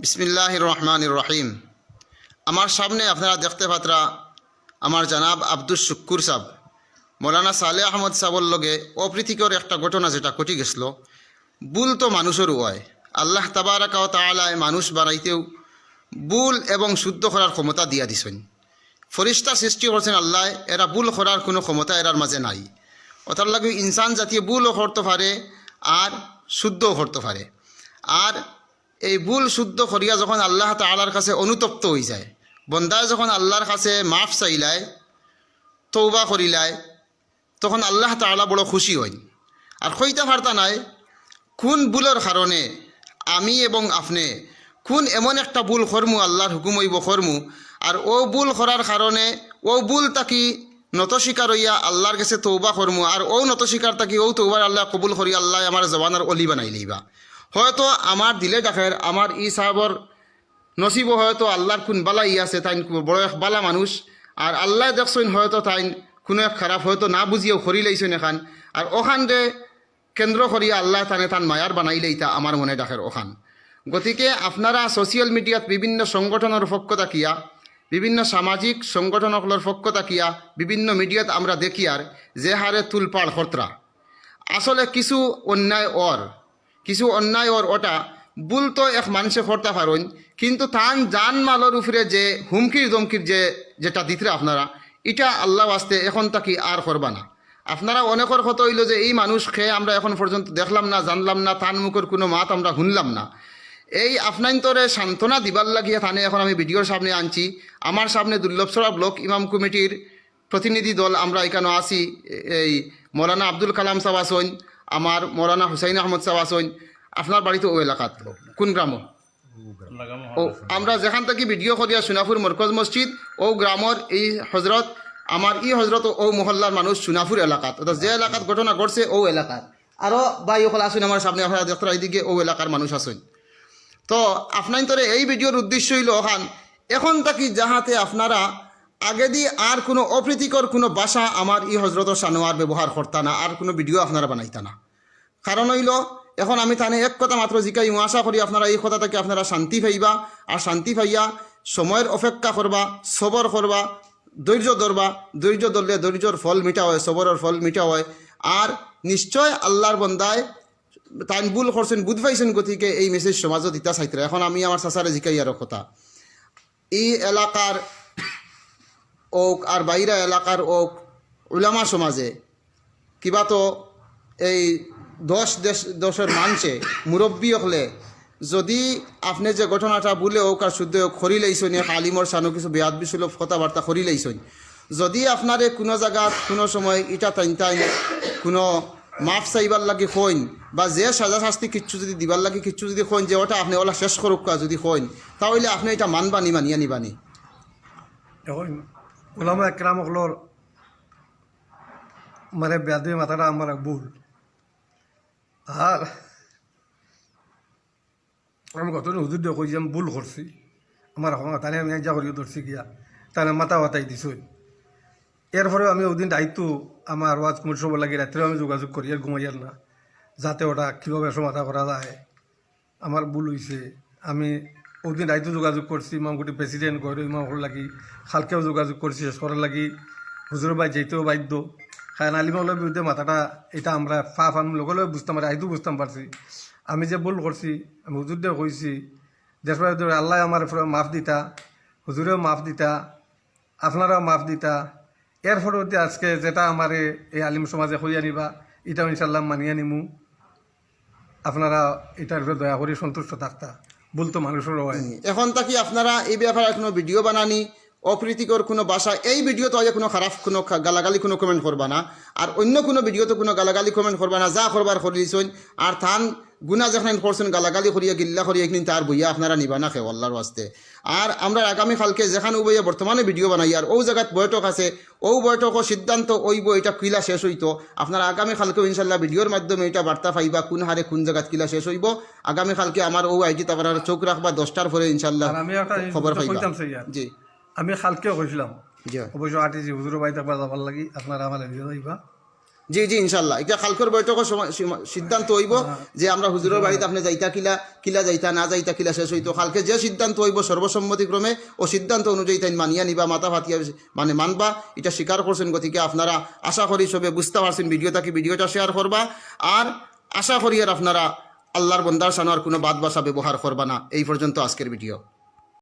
বিসমিল্লাহ রহমান রহিম। আমার সামনে আপনারা দেখতে পাত্রা আমার জানাব আব্দুল শুক্কুর সাহ মৌলানা সালে আহমদ সাবর লগে অপ্রীতিকর একটা ঘটনা যেটা ঘটি গেছিল। বুল তো মানুষেরও হয়। আল্লাহ তাবারাকাও তালায় মানুষ বানাইতেও বুল এবং শুদ্ধ করার ক্ষমতা দিয়া দিছেন। ফরিস্তা সৃষ্টি করছেন আল্লাহ, এরা বুল করার কোনো ক্ষমতা এরার মাঝে নাই। ওটার লাগে ইনসান জাতীয় বুলও করতে পারে আর শুদ্ধও করতে পারে। আর এই ভুল শুদ্ধ করিয়া যখন আল্লাহ তালার কাছে অনুতপ্ত হয়ে যায়, বন্দায় যখন আল্লাহর কাছে মাফ চাইলায় তৌবা করিলায়, তখন আল্লাহ তালা বড় খুশি হইন। আর কইতে পারতা নাই, কোন ভুলের কারণে আমি এবং আপনি কোন এমন একটা ভুল করমু, আল্লাহর হুকুম হইব করমু, আর ও ভুল করার কারণে ও ভুল তাকি নত স্বীকার হইয়া আল্লাহর কাছে তৌবা করমু, আর ও নত স্বীকার তাকি ও তৌবার আল্লাহ কবুল করি আল্লাহ আমার জবানের অলি বানাই লইবা। হয়তো আমার দিলে ডাকের আমার ই সাহাবর নসিব হয়তো আল্লাহর কোন বালা ই আছে তাই বড় এক বালা মানুষ। আর আল্লাহ দেখছেন হয়তো তাই কোনো এক খারাপ হয়তো না বুঝিয়েও খরি লাইছেন এখান। আর ওখান রে কেন্দ্র করিয়া আল্লাহ তানে তান মায়ার বানাই লইতা আমার মনে ডাকের ওখান। গতিকে আপনারা সোশিয়াল মিডিয়াত বিভিন্ন সংগঠনের পক্ষ থাকিয়া বিভিন্ন সামাজিক সংগঠনগুলোর পক্ষ থাকিয়া বিভিন্ন মিডিয়াত আমরা দেখি আর যে হারে তুলপাড় খরতরা আসলে কিছু অন্যায় ওর কিছু অন্যায় ওর ওটা। ভুল তো এক মানুষে করতে পারেন কিন্তু তান জান মালের উপরে যে হুমকির দমকির যে, যেটা দিতে আপনারা, এটা আল্লাহ আসতে এখন তাকি আর করবা না। আপনারা অনেকের কথা হইল যে এই মানুষ খেয়ে আমরা এখন পর্যন্ত দেখলাম না, জানলাম না, তান মুখের কোনো মাত আমরা শুনলাম না। এই আপনাইন্তরে সান্ত্বনা দিবার লাগিয়ে থানে এখন আমি ভিডিওর সামনে আনছি। আমার সামনে দুর্লভসরা ব্লক ইমাম কমিটির প্রতিনিধি দল, আমরা এখানে আসি এই মৌলানা আব্দুল কালাম সাহ আসইন আমার মৌলানা হুসাইন আহমদ সাহ আসইন আপনার বাড়িতে ও এলাকাত? কোন গ্রাম ও, আমরা যেখান থেকে ভিডিও করিয়া সোনাপুর মরকজ মসজিদ ও গ্রামর এই হজরত আমার ই হজরত ও মহল্লার মানুষ সোনাপুর এলাকাত। অর্থাৎ যে এলাকাত ঘটনা ঘটছে, ও এলাকাত। আরও বাই ওখানে আসুন আমার সামনে আপনারা যাত্রা এইদিকে ও এলাকার মানুষ আসুন তো আপনার তোরে এই ভিডিওর উদ্দেশ্য হইল ওখান এখন থাকি যাহাতে আপনারা আগে দিয়ে আর কোনো অপ্রীতিকর কোনো বাসা আমার ই হজরত সানোয়ার ব্যবহার করতা না, আর কোনো ভিডিও আপনারা বানাইতা না। কারণ হইল, এখন আমি তানে এক কথা মাত্র জিকাই আশা করি আপনারা এই কথা থেকে আপনারা শান্তি পাইবা, আর শান্তি পাইয়া সময়ের অপেক্ষা করবা, সবর করবা, ধৈর্য ধরবা, ধৈর্য ধরলে ধৈর্যর ফল মিঠা হয়, সবরের ফল মিঠা হয়, আর নিশ্চয় আল্লাহর বন্দায় তাইন ভুল করছেন বুধ পাইছেন গতিকে এই মেসেজ সমাজত ইতা চাইতে এখন আমি আমার চাচারে জিকাই আর কথা এই এলাকার ওক আর বাইরা এলাকার ওক উলামা সমাজে। কিবা তো এই দশ দেশ, দশের মানছে মুরব্বী হলে যদি আপনি যে ঘটনাটা বলে ওক আর শুদ্ধ খরি লাইছেন আলিমর সানো কিছু বেয়াদ বিসুলভ কথাবার্তা খরি লাইছেন যদি আপনারে কোনো জায়গাত কোনো সময় ইটা টাইন টাইন কোনো মাফ চাইবার লাগে কইন বা যে সাজা শাস্তি কিচ্ছু যদি দিবার লাগে কিচ্ছু যদি কইন যে ওটা আপনি ওলা শেষ করুক যদি কইন তাহলে আপনি এটা মানবানি মানিয়া নিবানি ওলামা একরাম হলোর মানে ব্যাধি মাথাটা আমার ভুল। আর আমি কত হুজুর দিয়ে কই যে আমি ভুল করছি আমার এখন তাহলে আমি যা করি ধরছি গিয়া তাহলে মাথা বাতাই দিছই এরপরেও আমি ওদিন দায়িত্ব আমার ওয়াজ কমিটি সব লাগে রাত্রেও আমি যোগাযোগ করি আর ঘুমাইয়ার না। যাতে ওটা কীভাবে সমাধা করা যায়। আমার ভুল হয়েছে আমি ওদিন দায়িত্ব যোগাযোগ করছি ইমামগুটি প্রেসিডেন্ট গৌর ইমাম হল লাগি খালকেও যোগাযোগ করছি শেষ করার লাগি হুজুর ভাই যেতেও বাধ্য। খান আলিমালের বিরুদ্ধে মাথাটা এটা আমরা ফা ফান লগে লগে বুঝতাম পারি আইতো বুঝতাম পারছি। আমি যে ভুল করছি, আমি হুজুর দিয়ে কইছি, দেশ আল্লাহ আমার মাফ দিতা, হুজুরেও মাফ দিতা, আপনারাও মাফ দিতা। এর ফলতে আজকে যেটা আমার এই আলিম সমাজে হইয়া নিবা, এটাও ইনশাল্লাহ মানিয়ে নিমু। আপনারা এটার দয়া করে সন্তুষ্ট থাকতা। বলতো মানুষেরও হয়নি এখন তাকি আপনারা এই ব্যাপারে কোনো ভিডিও বানানি? অপ্রীতিকর কোনো বাসা এই ভিডিও তো কোনো খারাপ কোনো গালাগালি কোনো কমেন্ট করবা না। আর অন্য কোনো ভিডিওতে কোনো গালাগালি কমেন্ট করবা না। যা করবার করে দিছেন আর থান গুনা যেখানে করছেন গালাগালি করিয়া গিল্লা করিয়া একদিন তার বইয়া আপনারা নিবা না খেয়ে আল্লাহর ওয়াস্তে। আর আমরা আগামী কালকে যেখানে বইয়া বর্তমানে ভিডিও বানাই আর ও জায়গাত বৈঠক আছে ও বৈঠকও সিদ্ধান্ত ওই বই এটা কিলা শেষ হইতো। আপনারা আগামী কালকেও ইনশাল্লাহ ভিডিওর মাধ্যমে এটা বার্তা পাইবা কোন হারে কোন জায়গাত কিলা শেষ হইব। আগামী কালকে আমার ও আইটি আপনারা চোখ রাখবা দশটার পরে ইনশাল্লাহ আর খবর পাইবা। জি। আমি খালকেও কইছিলাম জি অবশ্য আটিছি হুজুর বাড়িতে একবার যাবার লাগি আপনারা আমার যাইবা জি জি ইনশাল্লাহ। এটা কালকের বৈঠকের সময় সিদ্ধান্ত হইব যে আমরা হুজুরের বাড়িতে আপনি যাইতা কিলা কিলা যাইতা না যাইতা কিলা শেষ হইতো। কালকে যে সিদ্ধান্ত হইব সর্বসম্মতিক্রমে ও সিদ্ধান্ত অনুযায়ী তাই মানিয়া নিবা মাথা ফাতিয়া মানে মানবা। এটা স্বীকার করছেন গতিকে আপনারা আশা করি সবে বুঝতে পারছেন ভিডিওটা কি ভিডিওটা শেয়ার করবা। আর আশা করি আর আপনারা আল্লাহর বন্দার সানোয়ার কোনো বাদ বাসা ব্যবহার করবা না। এই পর্যন্ত আজকের ভিডিও